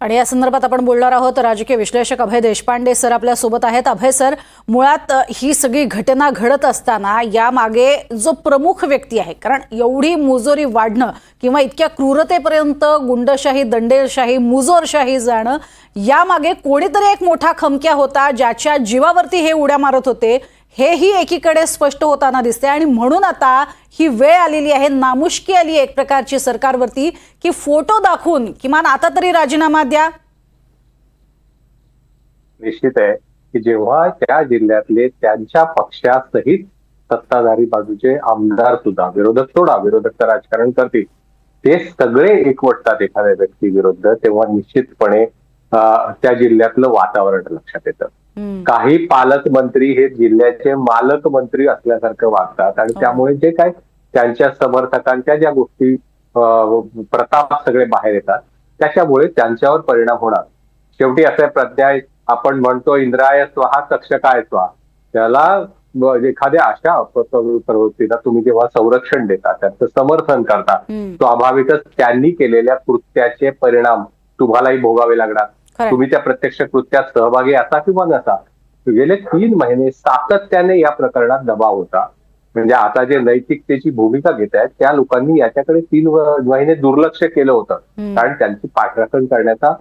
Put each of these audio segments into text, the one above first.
आणि या संदर्भात आपण बोलणार आहोत राजकीय विश्लेषक अभय देशपांडे सर आपल्यासोबत आहेत. अभय सर मुळात ही सगळी घटना घडत असताना यामागे जो प्रमुख व्यक्ती आहे कारण एवढी मुजोरी वाढणं किंवा इतक्या क्रूरतेपर्यंत गुंडशाही दंडेलशाही मुजोरशाही जाणं यामागे कोणीतरी एक मोठा खमक्या होता ज्याच्या जीवावरती हे उड्या मारत होते. हेही एकीकडे स्पष्ट होताना दिसते आणि म्हणून आता ही वेळ आलेली आहे नामुष्की आली एक प्रकारची सरकारवरती की फोटो दाखवून किमान आता तरी राजीनामा द्या. निश्चित आहे की जेव्हा त्या जिल्ह्यातले त्यांच्या पक्षासहित सत्ताधारी बाजूचे आमदार सुद्धा विरोधक सोडा विरोधक तर राजकारण करतील ते सगळे एकवटतात एखाद्या व्यक्ती विरुद्ध तेव्हा निश्चितपणे त्या जिल्ह्यातलं वातावरण लक्षात येतं. काही पालकमंत्री हे जिल्ह्याचे मालक मंत्री असल्यासारखं वागतात आणि हो. त्यामुळे जे काय त्यांच्या समर्थकांच्या ज्या गोष्टी प्रताप सगळे बाहेर येतात त्याच्यामुळे त्यांच्यावर परिणाम होणार शेवटी असं प्रत्याय आपण म्हणतो इंद्राय स्वहा तक्षकाय स्वा त्याला एखाद्या अशा प्रवृत्तीला तुम्ही जेव्हा संरक्षण देता त्याचं समर्थन करता. स्वाभाविकच त्यांनी केलेल्या कृत्याचे परिणाम तुम्हालाही भोगावे लागणार. तुम्ही त्या प्रत्यक्ष कृत्यात सहभागी असा किंवा नसा गेले तीन महिने सातत्याने या प्रकरणात दबाव होता. म्हणजे आता जे नैतिकतेची भूमिका घेत आहेत त्या लोकांनी याच्याकडे तीन महिने दुर्लक्ष केलं होतं. कारण त्यांची पाठराखण करण्याचा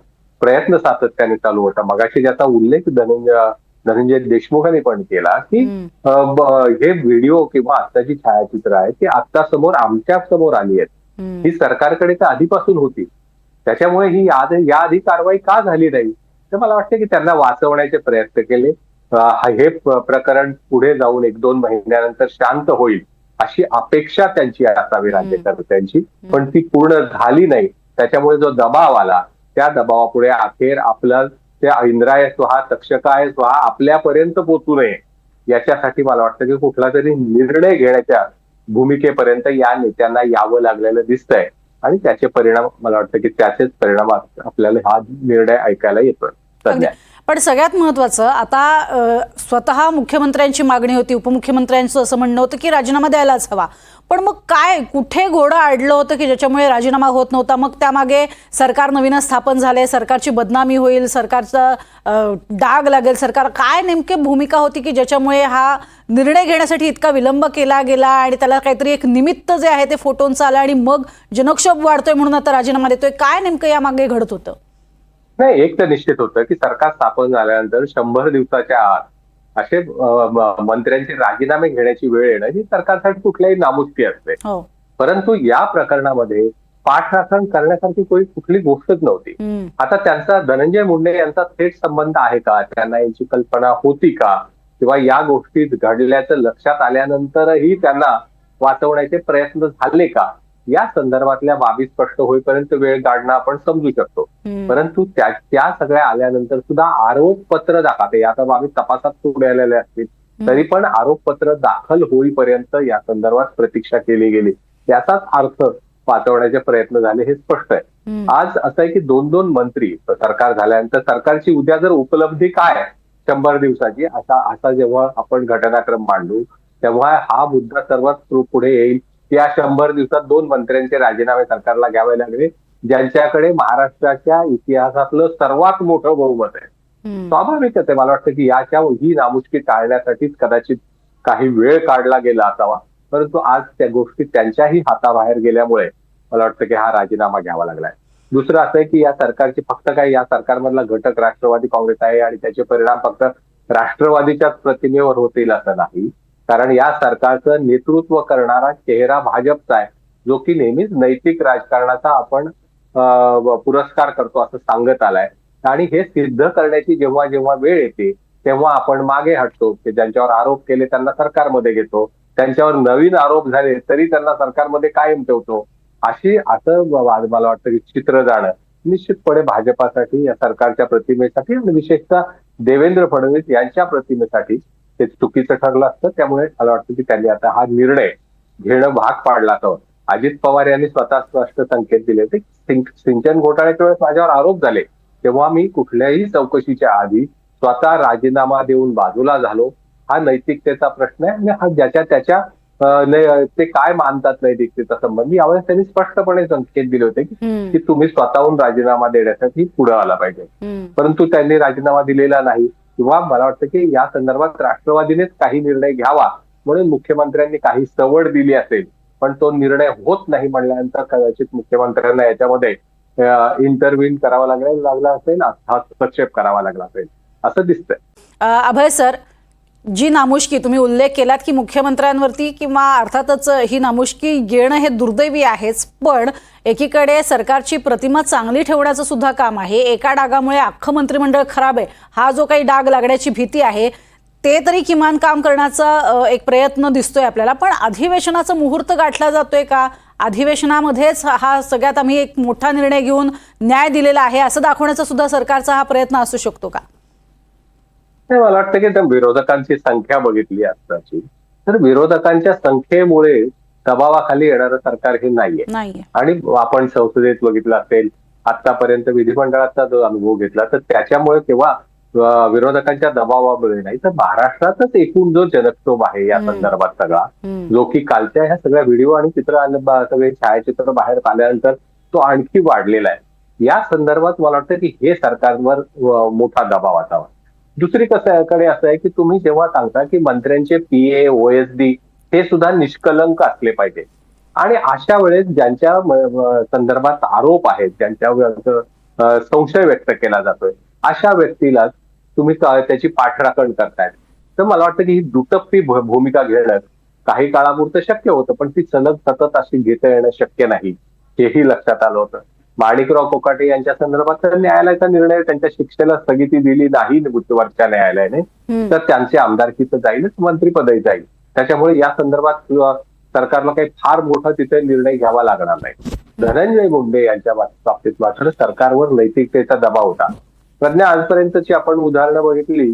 प्रयत्न सातत्याने चालू होता. मगाशी ज्याचा उल्लेख धनंजय धनंजय देशमुखांनी पण केला की हे व्हिडिओ किंवा आत्ताची छायाचित्र आहेत ती आत्ता समोर आमच्यासमोर आली आहेत. ही सरकारकडे तर आधीपासून होती. त्याच्यामुळे ही याद याआधी कारवाई का झाली नाही? तर मला वाटतं की त्यांना वाचवण्याचे प्रयत्न केले. हे प्रकरण पुढे जाऊन एक दोन महिन्यानंतर शांत होईल अशी अपेक्षा त्यांची असावी राज्यकर्त्यांची पण ती पूर्ण झाली नाही. त्याच्यामुळे जो दबाव आला त्या दबावापुढे अखेर आपलं ते इंद्राय स्वहा तक्षकाय स्वहा आपल्यापर्यंत पोचू नये. याच्यासाठी मला वाटतं की कुठला तरी निर्णय घेण्याच्या भूमिकेपर्यंत या नेत्यांना यावं लागलेलं दिसतंय. आणि त्याचे परिणाम मला वाटतं की त्याचेच परिणाम आप- आपल्याला हा निर्णय ऐकायला येतोय. सध्या. पण सगळ्यात महत्वाचं आता स्वतः मुख्यमंत्र्यांची मागणी होती उपमुख्यमंत्र्यांचं असं म्हणणं होतं की राजीनामा द्यायलाच हवा. पण मग काय कुठे घोडं आडलं होतं की ज्याच्यामुळे राजीनामा होत नव्हता? मग त्यामागे सरकार नवीनच स्थापन झाले सरकारची बदनामी होईल सरकारचा डाग लागेल. सरकार काय नेमके भूमिका होती की ज्याच्यामुळे हा निर्णय घेण्यासाठी इतका विलंब केला गेला आणि त्याला काहीतरी एक निमित्त जे आहे ते फोटोंचं आलं आणि मग जनक्षोभ वाढतोय म्हणून आता राजीनामा देतोय? काय नेमकं यामागे घडत होतं? नाही एक तर निश्चित होतं की सरकार स्थापन झाल्यानंतर शंभर दिवसाच्या आत असे मंत्र्यांचे राजीनामे घेण्याची वेळ येणं ही सरकारसाठी कुठल्याही नामुष्की असते. हो. परंतु या प्रकरणामध्ये पाठराखण करण्यासारखी कोणी कुठली गोष्टच नव्हती. आता त्यांचा धनंजय मुंडे यांचा थेट संबंध आहे का? त्यांना याची कल्पना होती का? किंवा या गोष्टीत घडल्याचं लक्षात आल्यानंतरही त्यांना वाचवण्याचे प्रयत्न झाले का? या संदर्भातल्या बाबी स्पष्ट होईपर्यंत वेळ काढणं आपण समजू शकतो. परंतु त्या त्या सगळ्या आल्यानंतर सुद्धा आरोपपत्र दाखवते. आता बाबी तपासात पुढे आलेल्या असतील. तरी पण आरोपपत्र दाखल होईपर्यंत या संदर्भात प्रतीक्षा केली गेली. याचाच अर्थ वाचवण्याचे प्रयत्न झाले हे स्पष्ट आहे. आज असं आहे की दोन दोन मंत्री सरकार झाल्यानंतर सरकारची उद्या जर उपलब्धी काय शंभर दिवसाची असा असा जेव्हा आपण घटनाक्रम मांडू तेव्हा हा मुद्दा सर्वात पुढे येईल. या शंभर दिवसात दोन मंत्र्यांचे राजीनामे सरकारला घ्यावे लागले ज्यांच्याकडे महाराष्ट्राच्या इतिहासातलं सर्वात मोठं बहुमत आहे. स्वाभाविकच आहे मला वाटतं की याच्या ही नामुष्की टाळण्यासाठीच कदाचित काही वेळ काढला गेला असावा. परंतु आज त्या गोष्टी त्यांच्याही हाताबाहेर गेल्यामुळे मला वाटतं की हा राजीनामा घ्यावा लागलाय. दुसरं असं आहे की या सरकारची फक्त काय या सरकारमधला घटक राष्ट्रवादी काँग्रेस आहे आणि त्याचे परिणाम फक्त राष्ट्रवादीच्याच प्रतिमेवर होतील असं नाही. कारण या सरकारचं नेतृत्व करणारा चेहरा भाजपचा आहे जो की नेहमीच नैतिक राजकारणाचा आपण पुरस्कार करतो असं सांगत आलाय. आणि हे सिद्ध करण्याची जेव्हा जेव्हा वेळ येते तेव्हा आपण मागे हटतो की ज्यांच्यावर आरोप केले त्यांना सरकारमध्ये घेतो त्यांच्यावर नवीन आरोप झाले तरी त्यांना सरकारमध्ये कायम ठेवतो. अशी असं मला वाटतं की चित्र जाणं. निश्चितपणे भाजपासाठी या सरकारच्या प्रतिमेसाठी आणि विशेषतः देवेंद्र फडणवीस यांच्या प्रतिमेसाठी ते चुकीचं ठरलं असतं त्यामुळे मला वाटतं की त्यांनी आता हा निर्णय घेणं भाग पाडला तर अजित पवार यांनी स्वतः स्पष्ट संकेत दिले होते. सिंचन घोटाळ्याच्या वेळेस माझ्यावर आरोप झाले. तेव्हा मी कुठल्याही चौकशीच्या आधी स्वतः राजीनामा देऊन बाजूला झालो. हा नैतिकतेचा प्रश्न आहे आणि हा ज्याच्या त्याच्या ते काय मानतात नैतिकतेचा संबंध? यावेळेस त्यांनी स्पष्टपणे संकेत दिले होते की तुम्ही स्वतःहून राजीनामा देण्यासाठी पुढे आला पाहिजे. परंतु त्यांनी राजीनामा दिलेला नाही. किंवा मला वाटतं की या संदर्भात राष्ट्रवादीनेच काही निर्णय घ्यावा म्हणून मुख्यमंत्र्यांनी काही सवड दिली असेल पण तो निर्णय होत नाही म्हणल्यानंतर कदाचित मुख्यमंत्र्यांना याच्यामध्ये इंटरव्ह्यून करावा लागला लागला असेल हस्तक्षेप करावा लागला असेल. असं दिसतंय. अभय सर जी नामुष्की तुम्ही उल्लेख केलात की मुख्यमंत्र्यांवरती किंवा अर्थातच ही नामुष्की येणं हे दुर्दैवी आहेच पण एकीकडे सरकारची प्रतिमा चांगली ठेवण्याचं सुद्धा काम आहे. एका डागामुळे अख्खं मंत्रिमंडळ खराब आहे. हा जो काही डाग लागण्याची भीती आहे ते तरी किमान काम करण्याचा एक प्रयत्न दिसतोय आपल्याला. पण अधिवेशनाचा मुहूर्त गाठला जातोय का? अधिवेशनामध्येच हा सगळ्यात आम्ही एक मोठा निर्णय घेऊन न्याय दिलेला आहे असं दाखवण्याचा सुद्धा सरकारचा हा प्रयत्न असू शकतो का? नाही, मला वाटतं की त्या विरोधकांची संख्या बघितली आत्ताची तर विरोधकांच्या संख्येमुळे दबावाखाली येणारं सरकार हे नाहीये आणि आपण संसदेत बघितलं असेल आतापर्यंत विधिमंडळाचा जो अनुभव घेतला तर त्याच्यामुळे तेव्हा विरोधकांच्या दबावामुळे नाही तर महाराष्ट्रातच एकूण जो जनक्षोभ आहे या. संदर्भात सगळा. जो की कालच्या ह्या सगळ्या व्हिडिओ आणि चित्र सगळे छायाचित्र बाहेर आल्यानंतर तो आणखी वाढलेला आहे या संदर्भात मला वाटतं की हे सरकारवर मोठा दबाव असावा दुसरी कसं कडे असं आहे की तुम्ही जेव्हा सांगता की मंत्र्यांचे पीए ओएसडी हे सुद्धा निष्कलंक असले पाहिजे. आणि अशा वेळेस ज्यांच्या संदर्भात आरोप आहेत ज्यांच्या संशय व्यक्त केला जातोय अशा व्यक्तीला तुम्ही त्याची पाठराखण करतायत. तर मला वाटतं की ही दुटप्पी भूमिका घेणं काही काळापुरतं शक्य होतं पण ती सलग सतत अशी घेता येणं शक्य नाही हेही लक्षात आलं होतं. माणिकराव कोकाटे यांच्या संदर्भात तर न्यायालयाचा निर्णय त्यांच्या शिक्षेला स्थगिती दिली नाही वरच्या न्यायालयाने. तर त्यांचे आमदारकी तर जाईलच मंत्रिपदही जाईल. त्याच्यामुळे या संदर्भात सरकारला काही फार मोठा तिथे निर्णय घ्यावा लागणार नाही. धनंजय मुंडे यांच्या बाब- बाबतीत मात्र सरकारवर नैतिकतेचा दबाव होता. प्रज्ञा आजपर्यंतची आपण उदाहरणं बघितली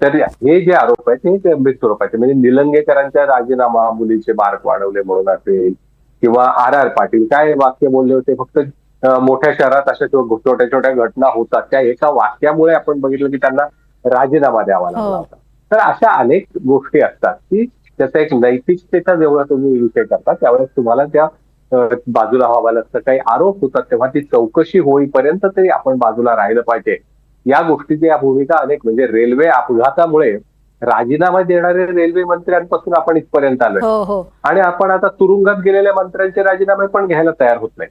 तर हे जे आरोप आहेत हे गंभीर स्वरूपाचे म्हणजे निलंगेकरांचा राजीनामा मुलीचे मार्क वाढवले म्हणून असेल किंवा आर आर पाटील काय वाक्य बोलले होते फक्त मोठ्या शहरात अशा छोट्या छोट्या घटना होतात. त्या एका वाक्यामुळे आपण बघितलं की त्यांना राजीनामा द्यावा लागला हो. होता. तर अशा अनेक गोष्टी असतात की त्याचा एक नैतिकतेचा जेव्हा तुम्ही विषय करता त्यावेळेस तुम्हाला त्या बाजूला व्हावं लागतं. काही आरोप होतात तेव्हा ती चौकशी होईपर्यंत तरी आपण बाजूला राहिलं पाहिजे. या गोष्टीची या भूमिका अनेक म्हणजे रेल्वे अपघातामुळे राजीनामा देणारे रेल्वे मंत्र्यांपासून आपण इथपर्यंत आलोय. हो हो. आणि आपण आता तुरुंगात गेलेल्या मंत्र्यांचे राजीनामे पण घ्यायला तयार होत नाही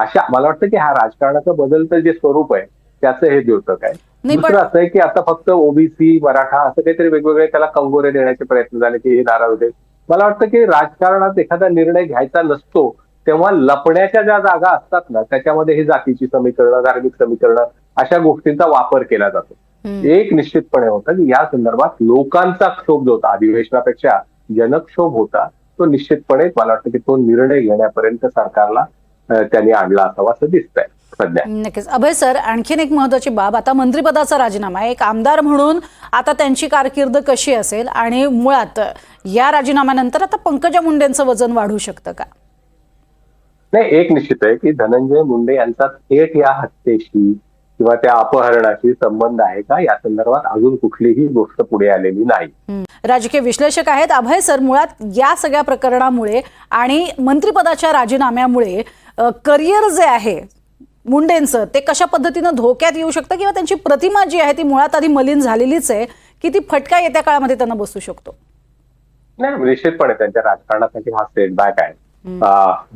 अशा मला वाटतं की हा राजकारणाचं बदलतं जे स्वरूप आहे त्याचं हे द्योतक आहे. दुसरं असं आहे की आता फक्त ओबीसी मराठा असं काहीतरी वेगवेगळे त्याला कंगोरे देण्याचे प्रयत्न झाले की हे नाराज होते. मला वाटतं की राजकारणात एखादा निर्णय घ्यायचा नसतो तेव्हा लपण्याच्या ज्या जागा असतात ना त्याच्यामध्ये ही जातीची समीकरणं धार्मिक समीकरणं अशा गोष्टींचा वापर केला जातो. एक निश्चितपणे होतं की या संदर्भात लोकांचा क्षोभ जो होता अधिवेशनापेक्षा जनक्षोभ होता तो निश्चितपणे मला वाटतं की तो निर्णय घेण्यापर्यंत सरकारला त्यांनी आणला असावा असं दिसतंय सध्या. नक्कीच. अभय सर आणखीन एक महत्वाची बाब आता मंत्रिपदाचा राजीनामा एक आमदार म्हणून आता त्यांची कारकीर्द कशी असेल आणि मुळात या राजीनाम्यानंतर आता पंकजा मुंडेंचं वजन वाढू शकतं का? नाही एक निश्चित आहे की धनंजय मुंडे यांचा थेट या हत्येशी किंवा त्या अपहरणाशी संबंध आहे का? या संदर्भात अजून कुठलीही गोष्ट पुढे आलेली नाही. राजकीय विश्लेषक आहेत. अभय सर मुळात या सगळ्या प्रकरणामुळे आणि मंत्रिपदाच्या राजीनाम्यामुळे करिअर जे आहे मुंडेंचं ते कशा पद्धतीनं धोक्यात येऊ शकतं किंवा त्यांची प्रतिमा जी आहे ती मुळात आधी मलिन झालेलीच आहे की ती फटका येत्या काळामध्ये त्यांना बसू शकतो? नाही निश्चितपणे त्यांच्या राजकारणासाठी हा सेटबॅक आहे.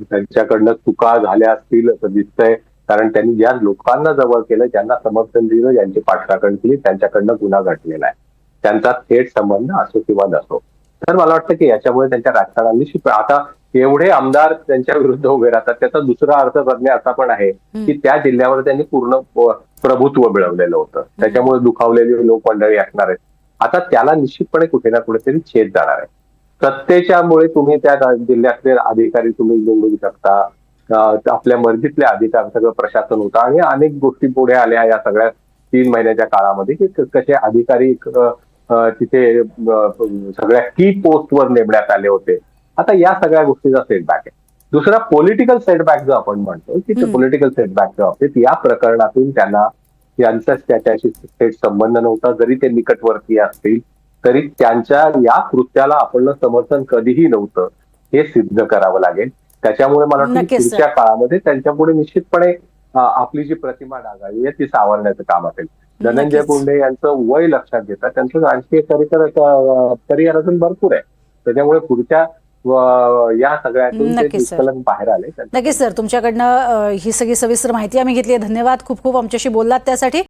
त्यांच्याकडनं चुका झाल्या असतील असं दिसतंय कारण त्यांनी ज्या लोकांना जवळ केलं ज्यांना समर्थन दिलं ज्यांची पाठराखण केली त्यांच्याकडनं गुन्हा घडलेला आहे. त्यांचा थेट संबंध असो किंवा नसो. तर मला वाटतं की याच्यामुळे त्यांच्या राजकारणाने आता एवढे आमदार त्यांच्या विरुद्ध उभे राहतात त्याचा दुसरा अर्थ प्रज्ञा असा पण आहे की त्या जिल्ह्यावर त्यांनी पूर्ण प्रभुत्व मिळवलेलं होतं. त्याच्यामुळे दुखावलेली लोकमंडळी असणार आहेत. आता त्याला निश्चितपणे कुठे ना कुठेतरी छेद जाणार आहे. सत्तेच्यामुळे तुम्ही त्या जिल्ह्यातले अधिकारी तुम्ही निवडू शकता. आपल्या मर्जीतले अधिकार सगळं प्रशासन होतं. आणि अनेक गोष्टी पुढे आल्या या सगळ्या तीन महिन्याच्या काळामध्ये की कसे अधिकारी तिथे सगळ्या की पोस्टवर नेमण्यात आले होते. आता या सगळ्या गोष्टीचा सेटबॅक आहे. दुसरा पॉलिटिकल सेटबॅक जो आपण म्हणतो की हम्म. पॉलिटिकल सेटबॅकच्या बाबतीत या प्रकरणातून त्यांना यांचा त्याच्याशी थेट संबंध नव्हता. जरी ते निकटवर्तीय असतील तरी त्यांच्या या कृत्याला आपण समर्थन कधीही नव्हतं. हे सिद्ध करावं लागेल. त्याच्यामुळे मला वाटतं. पुढच्या काळामध्ये त्यांच्यापुढे निश्चितपणे आपली जी प्रतिमा डागाळली आहे ती सावरण्याचं काम असेल. धनंजय. मुंडे यांचं वय लक्षात घेता त्यांचं राजकीय करिअर करिअर अजून भरपूर आहे. त्याच्यामुळे पुढच्या या सगळ्यातून बाहेर आले नक्कीच सर. तुमच्याकडनं ही सगळी सविस्तर माहिती आम्ही घेतली आहे. धन्यवाद. खूप खूप आमच्याशी बोललात त्यासाठी.